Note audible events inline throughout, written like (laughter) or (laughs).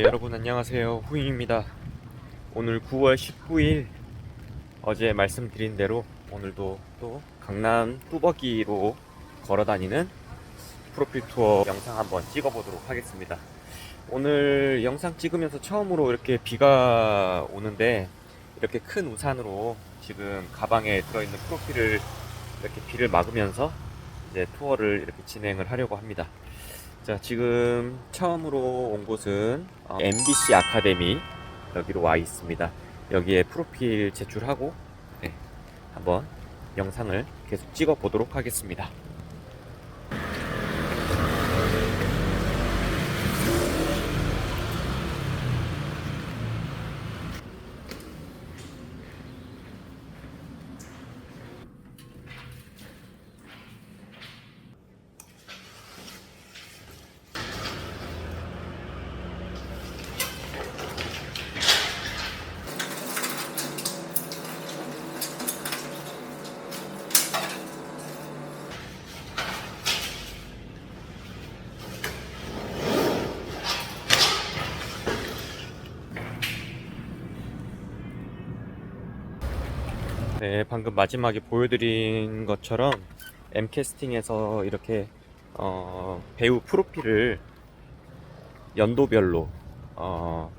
네, 여러분 안녕하세요. 후잉입니다. 오늘 9월 19일 어제 말씀드린 대로 오늘도 또 강남 뚜벅이로 걸어 다니는 프로필 투어 영상 한번 찍어 보도록 하겠습니다. 오늘 영상 찍으면서 처음으로 이렇게 비가 오는데 이렇게 큰 우산으로 지금 가방에 들어있는 프로필을 이렇게 비를 막으면서 이제 투어를 이렇게 진행을 하려고 합니다 자, 지금 처음으로 온 곳은 어, MBC 아카데미 여기로 와 있습니다. 여기에 프로필 제출하고 네, 한번 영상을 계속 찍어 보도록 하겠습니다. 네, 방금 마지막에 보여드린 것처럼 M캐스팅에서 이렇게 어, 배우 프로필을 연도별로 어,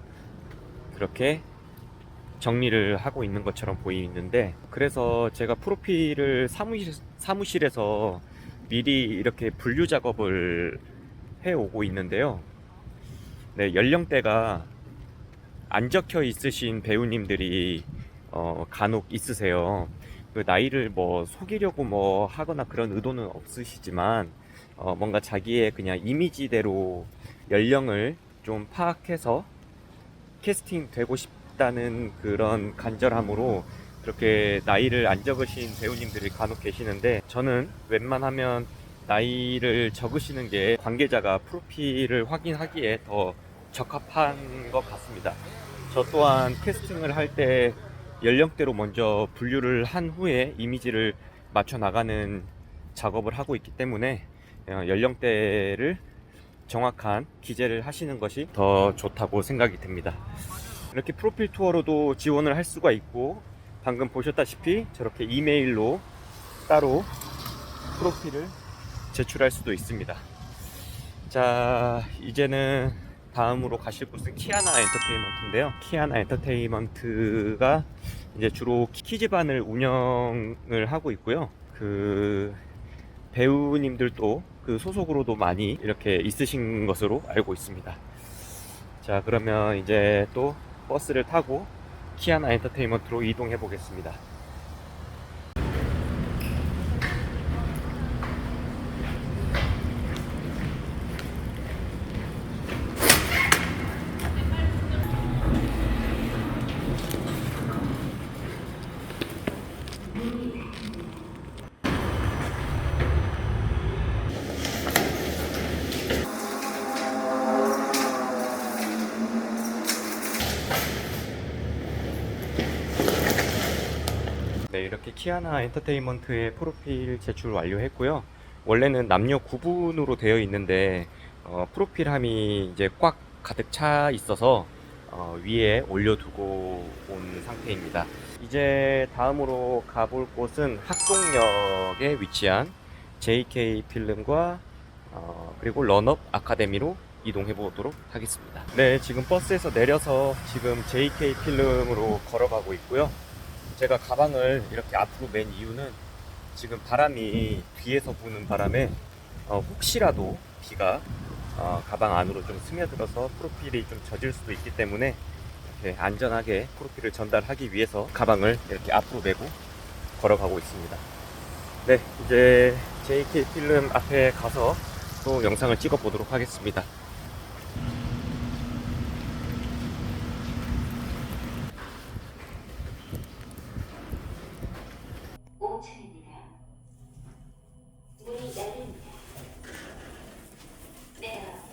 그렇게 정리를 하고 있는 것처럼 보이는데 그래서 제가 프로필을 사무실, 사무실에서 미리 이렇게 분류 작업을 해 오고 있는데요. 네, 연령대가 안 적혀 있으신 배우님들이 어, 간혹 있으세요. 그 나이를 뭐 속이려고 뭐 하거나 그런 의도는 없으시지만 어, 뭔가 자기의 그냥 이미지대로 연령을 좀 파악해서 캐스팅 되고 싶다는 그런 간절함으로 그렇게 나이를 안 적으신 배우님들이 간혹 계시는데 저는 웬만하면 나이를 적으시는 게 관계자가 프로필을 확인하기에 더 적합한 것 같습니다. 저 또한 캐스팅을 할때 연령대로 먼저 분류를 한 후에 이미지를 맞춰 나가는 작업을 하고 있기 때문에 어, 연령대를 정확한 기재를 하시는 것이 더 좋다고 생각이 듭니다. 이렇게 프로필 투어로도 지원을 할 수가 있고 방금 보셨다시피 저렇게 이메일로 따로 프로필을 제출할 수도 있습니다. 자, 이제는 다음으로 가실 곳은 키아나 엔터테인먼트인데요. 키아나 엔터테인먼트가 이제 주로 키즈반을 운영을 하고 있고요. 그 배우님들도 그 소속으로도 많이 이렇게 있으신 것으로 알고 있습니다. 자, 그러면 이제 또 버스를 타고 키아나 엔터테인먼트로 이동해 보겠습니다. 네, 이렇게 키아나 엔터테인먼트의 프로필 제출 완료했고요. 원래는 남녀 구분으로 되어 있는데 어, 프로필함이 이제 꽉 가득 차 있어서 어, 위에 올려두고 온 상태입니다. 이제 다음으로 가볼 곳은 학동역에 위치한 JK 필름과 어, 그리고 런업 아카데미로 이동해 보도록 하겠습니다. 네, 지금 버스에서 내려서 지금 JK 필름으로 걸어가고 있고요. 제가 가방을 이렇게 앞으로 맨 이유는 지금 바람이 뒤에서 부는 바람에 어, 혹시라도 비가 어, 가방 안으로 좀 스며들어서 프로필이 좀 젖을 수도 있기 때문에 이렇게 안전하게 프로필을 전달하기 위해서 가방을 이렇게 앞으로 메고 걸어가고 있습니다. 네, 이제 JK 필름 앞에 가서 또 영상을 찍어 보도록 하겠습니다. 오층입니다 문이 열립니다. 내려갑니다.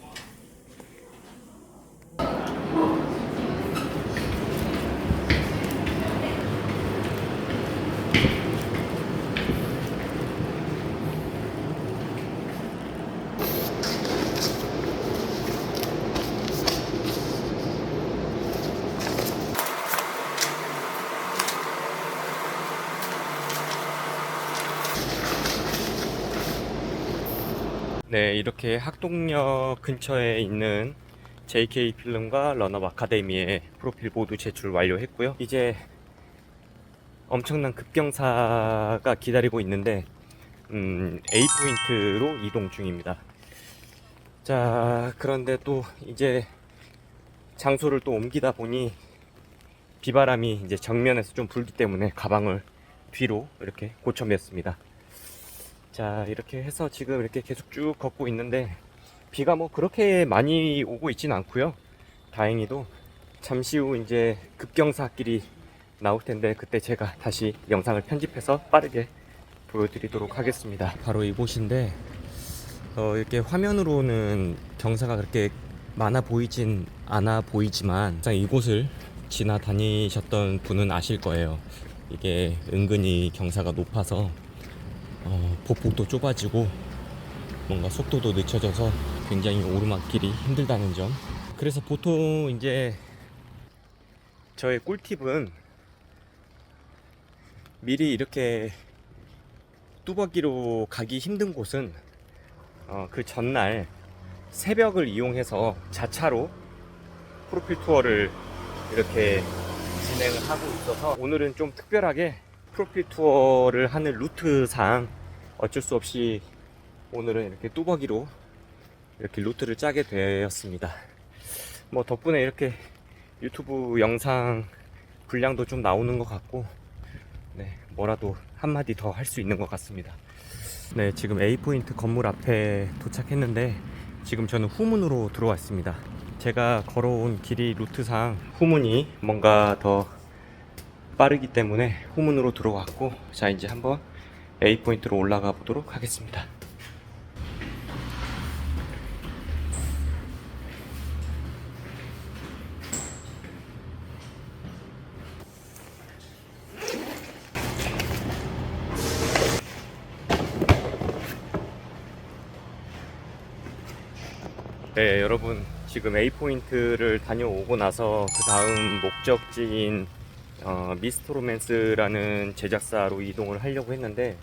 네, 이렇게 학동역 근처에 있는 JK 필름과 런업 아카데미의 프로필 모두 제출 완료했고요. 이제 엄청난 급경사가 기다리고 있는데 음, A 포인트로 이동 중입니다. 자, 그런데 또 이제 장소를 또 옮기다 보니 비바람이 이제 정면에서 좀 불기 때문에 가방을 뒤로 이렇게 고쳐맸습니다. 자, 이렇게 해서 지금 이렇게 계속 쭉 걷고 있는데 비가 뭐 그렇게 많이 오고 있진 않고요. 다행히도 잠시 후 이제 급경사길이 나올 텐데 그때 제가 다시 영상을 편집해서 빠르게 보여드리도록 하겠습니다. 바로 이곳인데 어, 이렇게 화면으로는 경사가 그렇게 많아 보이진 않아 보이지만 이곳을 지나다니셨던 분은 아실 거예요. 이게 은근히 경사가 높아서 어, 보폭도 좁아지고 뭔가 속도도 늦춰져서 굉장히 오르막길이 힘들다는 점. 그래서 보통 이제 저의 꿀팁은 미리 이렇게 뚜벅이로 가기 힘든 곳은 어, 그 전날 새벽을 이용해서 자차로 프로필 투어를 이렇게 진행을 하고 있어서 오늘은 좀 특별하게 프로필 투어를 하는 루트상 어쩔 수 없이 오늘은 이렇게 뚜벅이로 이렇게 루트를 짜게 되었습니다. 뭐 덕분에 이렇게 유튜브 영상 분량도 좀 나오는 것 같고 네, 뭐라도 한마디 더 할 수 있는 것 같습니다. 네, 지금 A포인트 건물 앞에 도착했는데 지금 저는 후문으로 들어왔습니다. 제가 걸어온 길이 루트상 후문이 뭔가 더 빠르기 때문에 후문으로 들어왔고 자 이제 한번 A포인트로 올라가 보도록 하겠습니다. 네, 여러분 지금 A 포인트를 다녀오고 나서 그 다음 목적지인 어, 미스트 로맨스라는 제작사로 이동을 하려고 했는데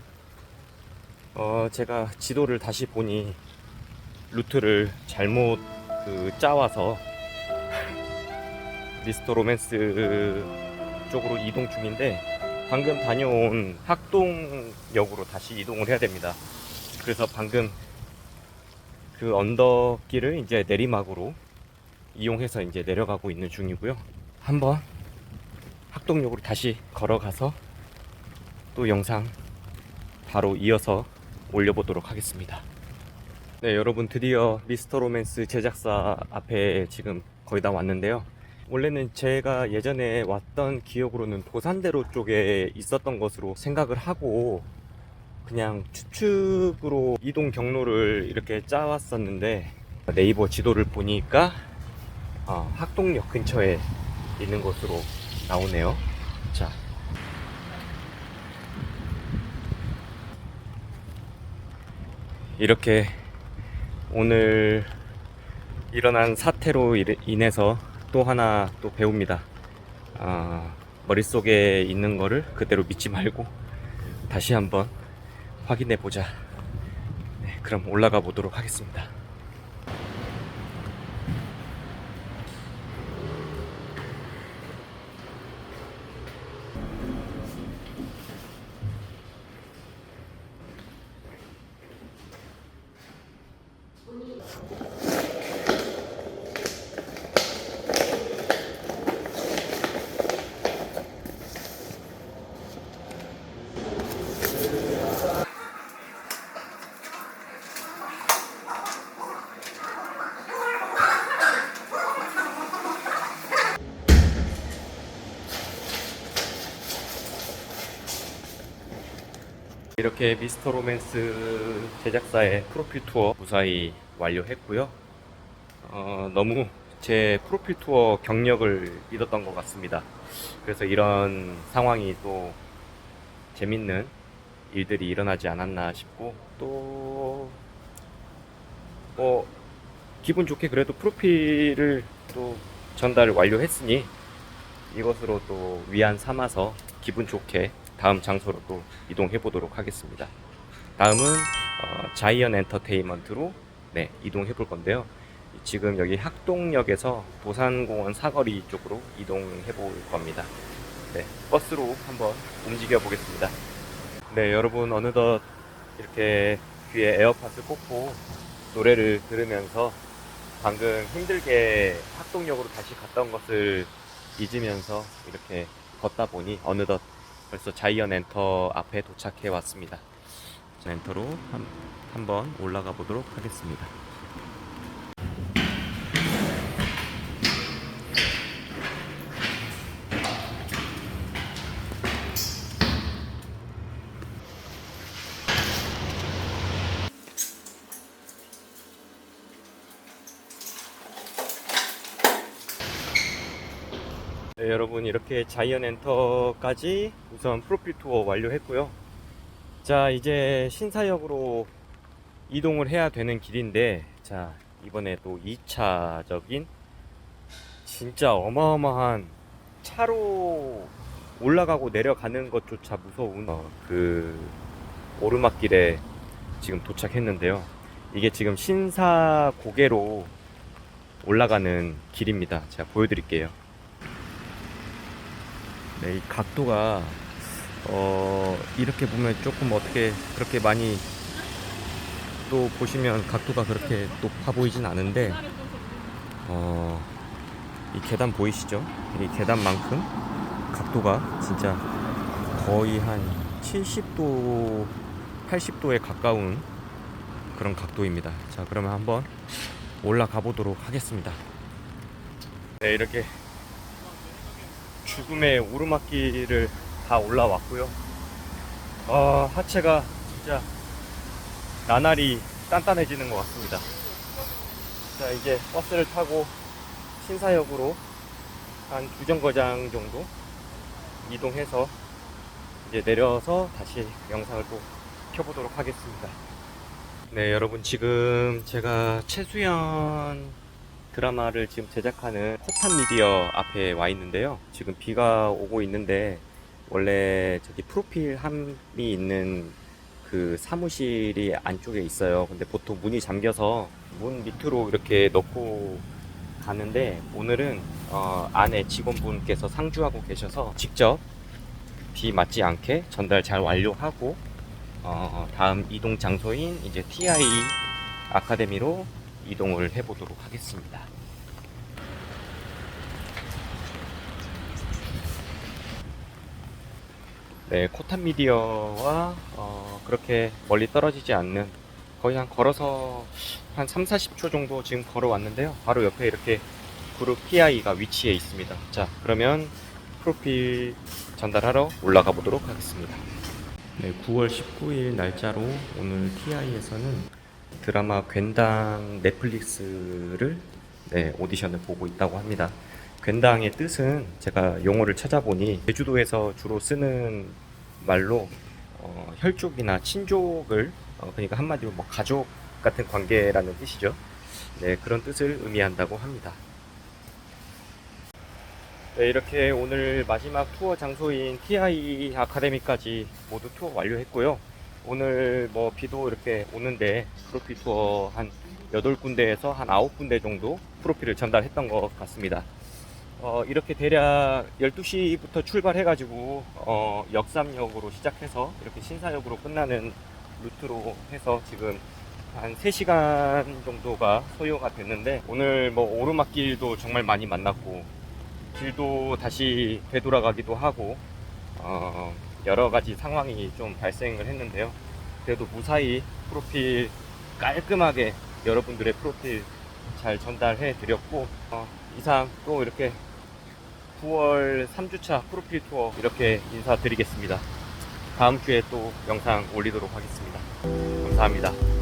어, 제가 지도를 다시 보니 루트를 잘못 그 짜와서 (laughs) 미스터로맨스 쪽으로 이동 중인데 방금 다녀온 학동역으로 다시 이동을 해야 됩니다. 그래서 방금 그 언덕길을 이제 내리막으로 이용해서 이제 내려가고 있는 중이고요. 한번 학동역으로 다시 걸어가서 또 영상 바로 이어서 올려보도록 하겠습니다. 네, 여러분 드디어 미스터 로맨스 제작사 앞에 지금 거의 다 왔는데요. 원래는 제가 예전에 왔던 기억으로는 도산대로 쪽에 있었던 것으로 생각을 하고 그냥 추측으로 이동 경로를 이렇게 짜왔었는데 네이버 지도를 보니까 어, 학동역 근처에 있는 것으로 나오네요. 자. 이렇게 오늘 일어난 사태로 일- 인해서 또 하나 또 배웁니다. 아, 머릿속에 있는 거를 그대로 믿지 말고 다시 한번 확인해 보자. 네, 그럼 올라가 보도록 하겠습니다. 이렇게 미스터 로맨스 제작사의 프로필 투어 무사히 완료했고요. 어, 너무 제 프로필 투어 경력을 믿었던 것 같습니다. 그래서 이런 상황이 또 재밌는 일들이 일어나지 않았나 싶고 또 뭐 기분 좋게 그래도 프로필을 또 전달 완료했으니 이것으로 또 위안 삼아서 기분 좋게 다음 장소로 또 이동해 보도록 하겠습니다. 다음은 어, 자이언 엔터테인먼트로 네, 이동해 볼 건데요. 지금 여기 학동역에서 도산공원 사거리 쪽으로 이동해 볼 겁니다. 네, 버스로 한번 움직여 보겠습니다. 네, 여러분 어느덧 이렇게 귀에 에어팟을 꽂고 노래를 들으면서 방금 힘들게 학동역으로 다시 온 것을 잊으면서 이렇게 걷다 보니 어느덧 벌써 자이언 엔터 앞에 도착해 왔습니다. 자, 엔터로 한, 한번 올라가 보도록 하겠습니다. 네, 여러분 이렇게 자이언 엔터까지 우선 프로필 투어 완료했고요. 자, 이제 신사역으로 이동을 해야 되는 길인데, 자, 이번에 또 2차적인 진짜 어마어마한 차로 올라가고 내려가는 것조차 무서운 어, 그 오르막길에 지금 도착했는데요. 이게 지금 신사 고개로 올라가는 길입니다. 제가 보여드릴게요. 네, 이 각도가 어, 이렇게 보면 조금 어떻게 그렇게 많이 또 보시면 각도가 그렇게 높아 보이진 않은데 어, 이 계단 보이시죠? 이 계단만큼 각도가 진짜 거의 한 70도, 80도에 가까운 그런 각도입니다. 자, 그러면 한번 올라가 보도록 하겠습니다. 네, 이렇게 죽음의 오르막길을 다 올라왔고요. 아, 하체가 진짜 나날이 단단해지는 것 같습니다. 자, 이제 버스를 타고 신사역으로 한 두 정거장 정도 이동해서 이제 내려서 다시 영상을 또 켜보도록 하겠습니다. 네, 여러분 지금 제가 최수연 드라마를 지금 제작하는 포탄 미디어 앞에 와 있는데요. 지금 비가 오고 있는데 원래 저기 프로필 함이 있는 그 사무실이 안쪽에 있어요. 근데 보통 문이 잠겨서 문 밑으로 이렇게 넣고 가는데 오늘은 어, 안에 직원분께서 상주하고 계셔서 직접 비 맞지 않게 전달 잘 완료하고 어, 다음 이동 장소인 이제 TI 아카데미로 이동을 해보도록 하겠습니다. 네, 코탄 미디어와 어, 그렇게 멀리 떨어지지 않는 거의 한 걸어서 한 3, 40초 정도 지금 걸어왔는데요. 바로 옆에 이렇게 그룹 PI가 위치해 있습니다. 자, 그러면 프로필 전달하러 올라가 보도록 하겠습니다. 네, 9월 19일 날짜로 오늘 TI에서는 드라마 괜당 넷플릭스를 네, 오디션을 보고 있다고 합니다. 괜당의 뜻은 제가 용어를 찾아보니 제주도에서 주로 쓰는 말로 어, 혈족이나 친족을 어, 그러니까 한마디로 뭐 가족 같은 관계라는 뜻이죠. 네, 그런 뜻을 의미한다고 합니다. 네, 이렇게 오늘 마지막 투어 장소인 TI 아카데미까지 모두 투어 완료했고요. 오늘 뭐 비도 이렇게 오는데 프로필 투어 한 8군데에서 한 9군데 정도 프로필을 전달했던 것 같습니다. 어, 이렇게 대략 12시부터 출발해가지고 어, 역삼역으로 시작해서 이렇게 신사역으로 끝나는 루트로 해서 지금 한 3시간 정도가 소요가 됐는데 오늘 뭐 오르막길도 정말 많이 만났고 길도 다시 되돌아가기도 하고 어, 여러 가지 상황이 좀 발생을 했는데요. 그래도 무사히 프로필 깔끔하게 여러분들의 프로필 잘 전달해 드렸고 어, 이상 또 이렇게 9월 3주차 프로필 투어 이렇게 인사드리겠습니다. 다음 주에 또 영상 올리도록 하겠습니다. 감사합니다.